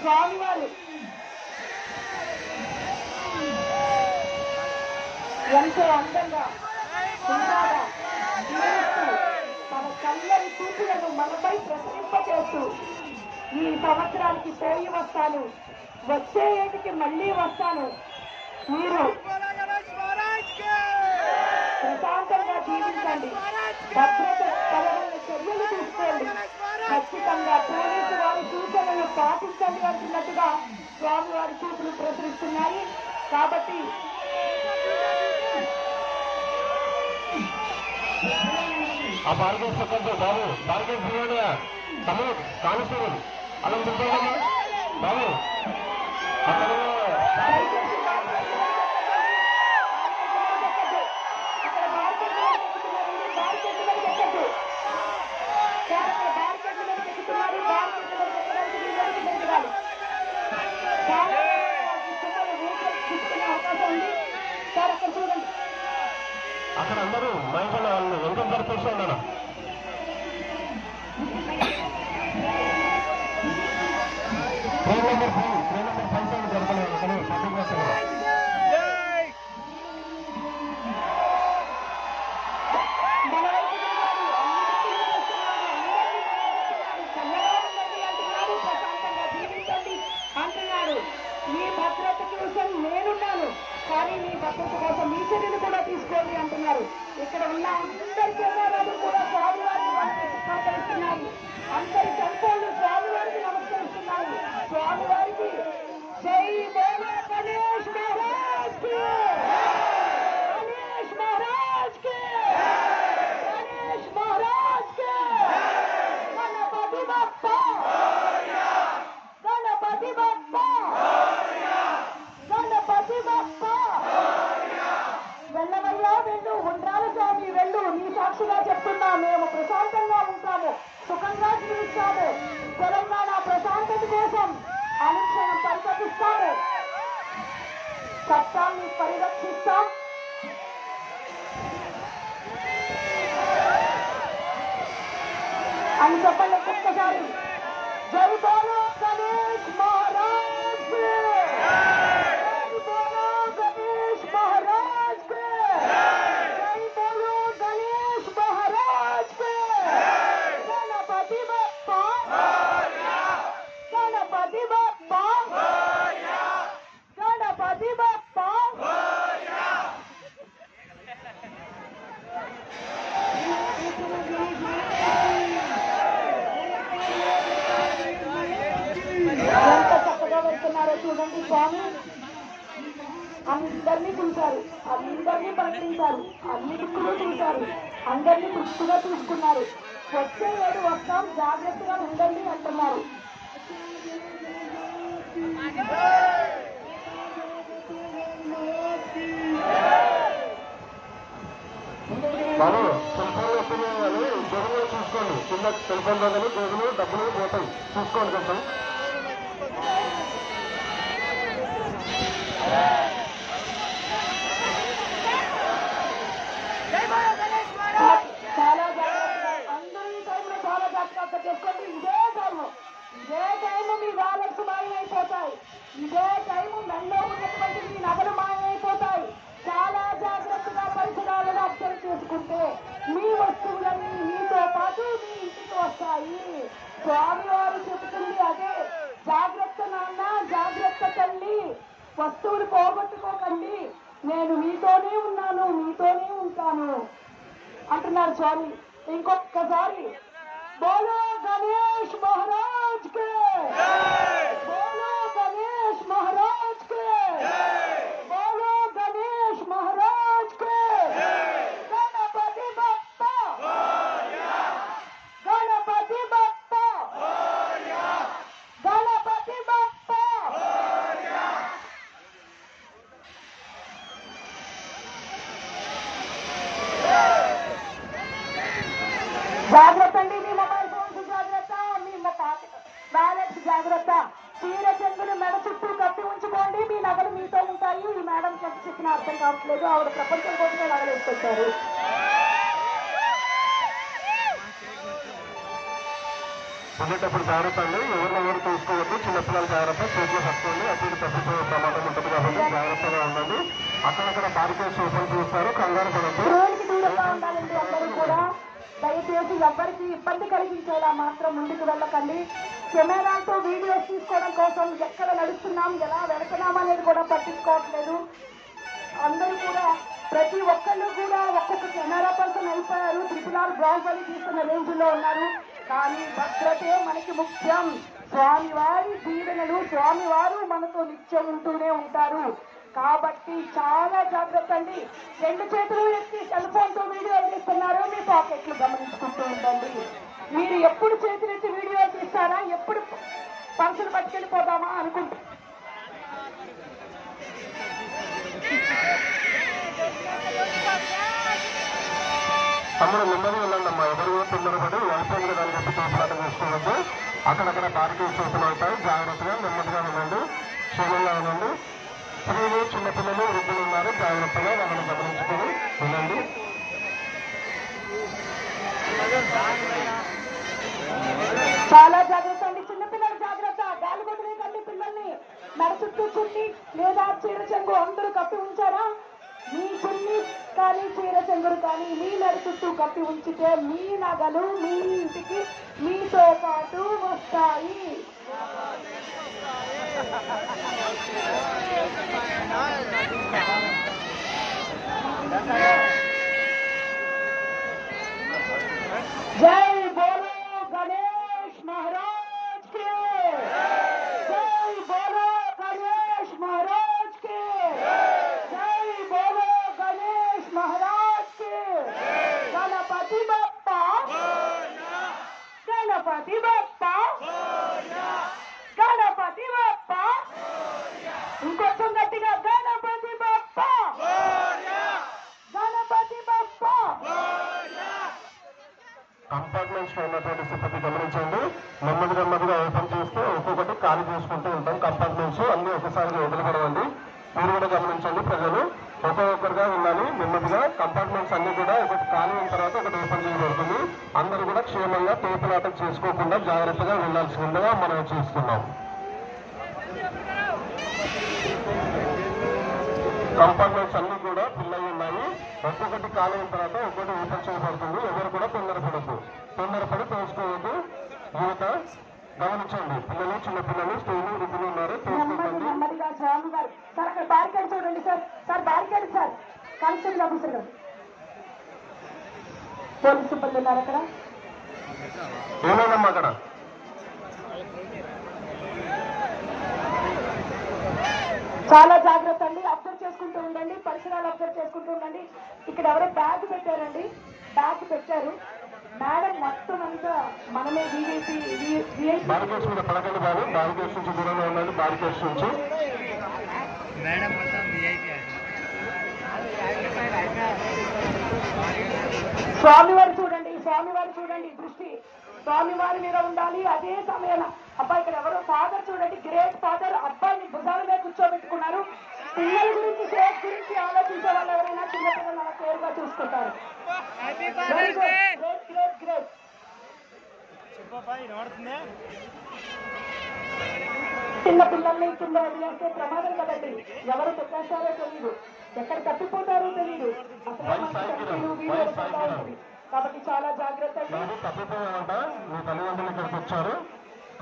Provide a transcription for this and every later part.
స్వామివారు. ఎంతో అందంగా సుందరగా తన కళ్ళని చూపులను మనపై ప్రసరింపచేస్తూ ఈ సంవత్సరానికి పోయి వస్తాను. వచ్చే ఏటికి మళ్ళీ వస్తాను. మీరు ప్రశాంతంగా జీవించండి. భద్రత చర్యలు తీసుకోండి ఖచ్చితంగా పోలీసు వారి సూచనలు పాటించండి అంటున్నట్టుగా స్వామి వారి చూపులు ప్రసరిస్తున్నాయి కాబట్టి ఆ చెప్పండి బాబు చూడండి తమ్ముడు అలా చూసుకోండి బాబు అక్కడ సార్ అక్కడ చూడండి. అక్కడ అందరూ మహిళలు వాళ్ళు ఎంత ధర చూస్తున్నాను train number five train number five seven జరగలేదు అక్కడ షాపింగ్ చేస్తాను కానీ కోసం మీ చర్యలు కూడా తీసుకోండి అంటున్నారు. ఇక్కడ ఉన్న అందరి కెమెరాలు కూడా స్వామివారికి అందరికీ ఉంటాము సుఖంగా జీవిస్తాము తెలంగాణ ప్రశాంతత కోసం అనుక్షణం పరితపిస్తాము చట్టాన్ని పరిరక్షిస్తాం అని చెప్పండి ఒక్కసారి చూడండి స్వామి. అందరినీ చూశారు. అందరినీ పలకరించారు. అన్ని దిక్కులు చూశారు. అందరినీ తృప్తిగా చూసుకున్నారు. వచ్చే ఏడు వస్తాం. జాగ్రత్తగా ఉండండి అంటున్నారు. బాబు సెల్ ఫోన్ వస్తున్నాయి కానీ చూసుకోండి. కింద సెల్ ఫోన్ దగ్గర జోబులు డబ్బులు పోతాయి. చూసుకోండి కొంచెం చాలా జాగ్రత్తగా అందరూ ఈ టైంలో చాలా జాగ్రత్త చేసుకోండి ఇదే టైము ఇదే టైము మీ వాలెట్స్ మాయమైపోతాయి ఇదే టైము మెల్లో ఉన్నటువంటి మీ నగలు మాయమైపోతాయి చాలా జాగ్రత్తగా పరిసరాలను అబ్జర్వ్ చేసుకుంటే మీ వస్తువులన్నీ మీతో పాటు మీ ఇంటికి వస్తాయి స్వామివారు చెబుతుంది అదే జాగ్రత్త నాన్న జాగ్రత్త తల్లి వస్తువులు పోగొట్టుకోకండి. నేను మీతోనే ఉన్నాను మీతోనే ఉంటాను అంటున్నారు స్వామి. ఇంకొకసారి బోలో గణేష్ మహారాజ్ కే బోలో గణేష్ మహారాజ్ కే బోలో గణేష్ మహారాజ్ కే గణపతి బప్ప గణపతి బప్ప గణపతి బప్ప జాగ్రత్త అండి మీ మొబైల్ ఫోన్స్ జాగ్రత్త మీ బ్యాలెన్స్ జాగ్రత్త. తీర చెంగులు మెడ చుట్టూ కప్పి ఉంచుకోండి మీ నగలు మీతో ఉంటాయి. ఈ మేడం చెప్పి చెప్పిన అర్థం కావట్లేదు. ఆవిడ ప్రపంచం కోసమే నగలు వేసుకొచ్చారు ఉండేటప్పుడు జాగ్రత్త అండి. ఎవరిని ఎవరు చూసుకోవద్దు. చిన్నపిల్లలు జాగ్రత్త. చేతిలో పట్టుకోండి అటు తప్పిపోయే ప్రమాదం ఉంటుంది కాబట్టి జాగ్రత్తగా ఉండండి. అక్కడక్కడ బారికేడ్స్ ఓపెన్ చేస్తారు. కంగారు పడద్దు. దయచేసి ఎవరికి ఇబ్బంది కలిగించేలా మాత్రం ముందుకు వెళ్ళకండి. కెమెరాతో వీడియోస్ తీసుకోవడం కోసం ఎక్కడ నడుస్తున్నాం ఎలా వెళుతున్నాం అనేది కూడా పట్టించుకోవట్లేదు. అందరూ కూడా ప్రతి ఒక్కళ్ళు కూడా ఒక్కొక్క కెమెరా పర్సన్ అయిపోయారు. ట్రిపుల్ ఆర్ బ్రాంజ్ తీస్తున్న రేంజ్లో ఉన్నారు. కానీ భద్రతే మనకి ముఖ్యం. స్వామివారి దీవెనలు స్వామివారు మనతో నిత్యం ఉంటూనే ఉంటారు. కాబట్టి చాలా జాగ్రత్త అండి. రెండు చేతులు ఎత్తి సెల్ ఫోన్తో వీడియో తీస్తున్నారు. మీ పాకెట్లు గమనించుకుంటూ ఉండండి. మీరు ఎప్పుడు చేతులెత్తి వీడియో తీస్తారా? ఎప్పుడు పర్సులు పట్టుకెళ్ళిపోదామా అనుకుంటా? తమ్ముడు నెమ్మదిగా వెళ్ళండి అమ్మా ఎవరు కూడా తొందరపడి అయిపోయింది కదా అని చెప్పి తోపులాట చేసుకోవద్దు. అక్కడక్కడ బారికేడ్ చేతులు అవుతాయి. జాగ్రత్తగా నెమ్మదిగా వెళ్ళండి. క్షేమంగా వెళ్ళండి. స్త్రీలు చిన్నపిల్లలు వృద్ధులు ఉన్నారు. జాగ్రత్తగా వాళ్ళని గమనించుకొని వెళ్ళండి చాలా జాగ్రత్త అండి. చిన్నపిల్లలు జాగ్రత్త. గాలి వదిలేకండి పిల్లల్ని. మెడ చుట్టూ చుట్టి లేదా చీర చెంగు అందరూ కప్పి ఉంచారా? మీ చున్ని కానీ చీర చెంగురు కానీ మీ మెడ చుట్టూ కప్పి ఉంచితే మీ నగలు మీ ఇంటికి మీతో పాటు వస్తాయి జై బోలో గణేష్ మహారాజ్ కే జై బోలో గణేష్ మహారాజ్ కే జై బోలో గణేష్ మహారాజ్ కే గణపతి బప్ప గణపతి బప్ప గణపతి బప్ప ఇంకొంచెం గట్టిగా గణపతి బప్ప గణపతి బప్ప కంపార్ట్మెంట్స్ ఉన్నటువంటి సిబ్బంది గమనించండి. నెమ్మది నెమ్మదిగా ఓపెన్ చేస్తే ఒక్కొక్కటి ఖాళీ చేసుకుంటూ ఉంటాం. కంపార్ట్మెంట్స్ అన్ని ఒకసారిగా వదిలిపడవండి మీరు కూడా గమనించండి ప్రజలు. ఒక్కొక్కరుగా ఉండాలి. నెమ్మదిగా కంపార్ట్మెంట్స్ అన్ని కూడా ఒకటి ఖాళీ అయిన తర్వాత ఒకటి ఓపెన్ చేయబడుతుంది. అందరూ కూడా క్షేమంగా తోపులాట చేసుకోకుండా జాగ్రత్తగా వెళ్ళాల్సిందిగా మనం చూస్తున్నాం. కంపార్ట్మెంట్స్ అన్ని కూడా పిల్లలు ఒక్కొక్కటి అయిన తర్వాత ఒక్కొక్కటి ఓపెన్ చేయబడుతుంది. ఎవరు కూడా తొందరపడద్దు. తొందరపడి తోసుకోవద్దు యువత గమనించండి. పిల్లలు చిన్న పిల్లలు స్త్రీలు వృద్ధులు ఉన్నారు. సార్ అక్కడ చూడండి sir. Sir barricade sir. Constable officer గారు పోలీస్ సిబ్బంది ఉన్నారు అక్కడ. ఏమైందమ్మా అక్కడ? చాలా జాగ్రత్త అండి. ఉండండి పరిసరాలు అబ్జర్వ్ చేసుకుంటూ ఉండండి. ఇక్కడ ఎవరో బ్యాగ్ పెట్టారండి. బ్యాగ్ పెట్టారు. మేడం మొత్తం అంతా మనమే విఐపి మేడం మొత్తం విఐపి స్వామివారు చూడండి స్వామివారు చూడండి దృష్టి. స్వామివారి మీద ఉండాలి అదే సమయాన. అబ్బాయి ఇక్కడ ఎవరో ఫాదర్ చూడండి గ్రేట్ ఫాదర్ అబ్బాయిని భుజాల మీద కూర్చోబెట్టుకున్నారు. పిల్లల గురించి సేఫ్ గురించి ఆలోచించే వాళ్ళు ఎవరైనా చిన్నపిల్లలు కేర్గా చూసుకుంటారు. చిన్న పిల్లల్ని కింద వదిలేస్తే ప్రమాదం కదండి. ఎవరు పెట్టేస్తారో తెలియదు ఎక్కడ తప్పిపోతారో తెలియదు. కాబట్టి చాలా జాగ్రత్త తప్పిపోయామంట మీ తల్లిదండ్రులు ఇక్కడికి వచ్చారు.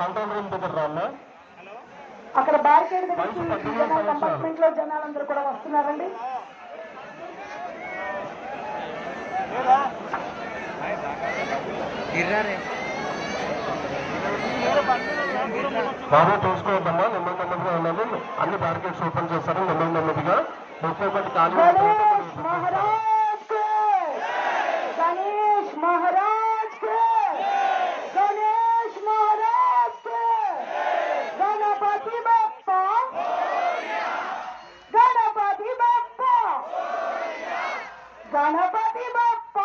కంట్రోల్ రూమ్ దగ్గర రామ్మా అక్కడ బారికేడ్ దగ్గర జనాలు కంపార్ట్మెంట్లో జనాలందరూ కూడా వస్తున్నారండి. బాబు చూసుకోవద్దమ్మా నెమ్మది నెమ్మదిగా ఉండాలి అన్ని బ్యారికేడ్స్ ఓపెన్ చేస్తారు. నెమ్మది నెమ్మదిగా. ఒక్కొక్కటి ఖాళీ అయిన తర్వాత గణేష్ ఒకటి open చేస్తారు. మహారాజ్ కే గణేష్ మహారాజ్ కే గణేష్ మహారాజ్ కే గణపతి బప్ప గణపతి బప్ప గణపతి బప్ప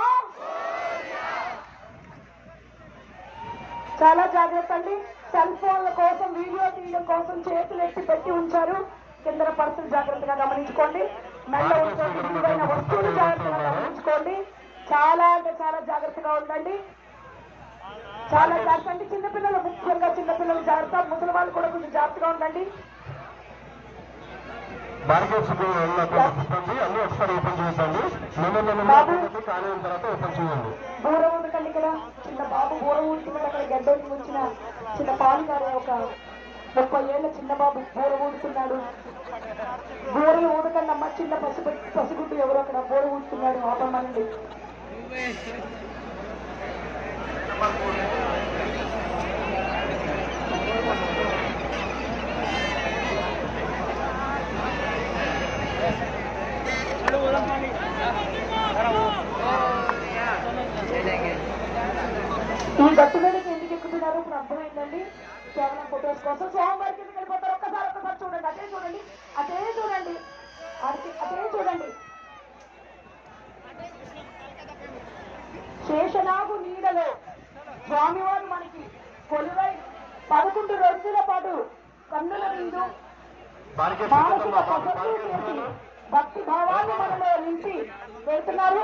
చాలా జాగ్రత్త అండి. సెల్ ఫోన్ల కోసం వీడియో తీయడం కోసం చేతులు ఎత్తి పెట్టి ఉంచారు. కింద పర్సన్ జాగ్రత్తగా గమనించుకోండి. మెల్ల ఉంచండి విలువైన వస్తువులు జాగ్రత్తగా గమనించుకోండి. చాలా అంటే చాలా జాగ్రత్తగా ఉండండి. చాలా జాగ్రత్త అండి చిన్నపిల్లలు ముఖ్యంగా చిన్నపిల్లలు జాగ్రత్త. ముసలి వాళ్ళు కూడా కొంచెం జాగ్రత్తగా ఉండండి. అన్ని ఒకసారి ఓపెన్ చేయండి తర్వాత ఓపెన్ చేయండి. బూర ఊదకండి ఇక్కడ చిన్న బాబు బూర ఊడుతున్నాడు అక్కడ గడ్డోకి వచ్చిన చిన్న పాలు గారు ఒక ముప్పై ఏళ్ళ చిన్న బాబు బూర ఊడుతున్నాడు బూరలు ఊదకండి అమ్మ. చిన్న పసి పసిగుడ్డు ఎవరు అక్కడ బూర ఊడుతున్నాడు ఆపమనండి. మానసిక భక్తి భావాన్ని మనలో నింపి వెళ్తున్నారు.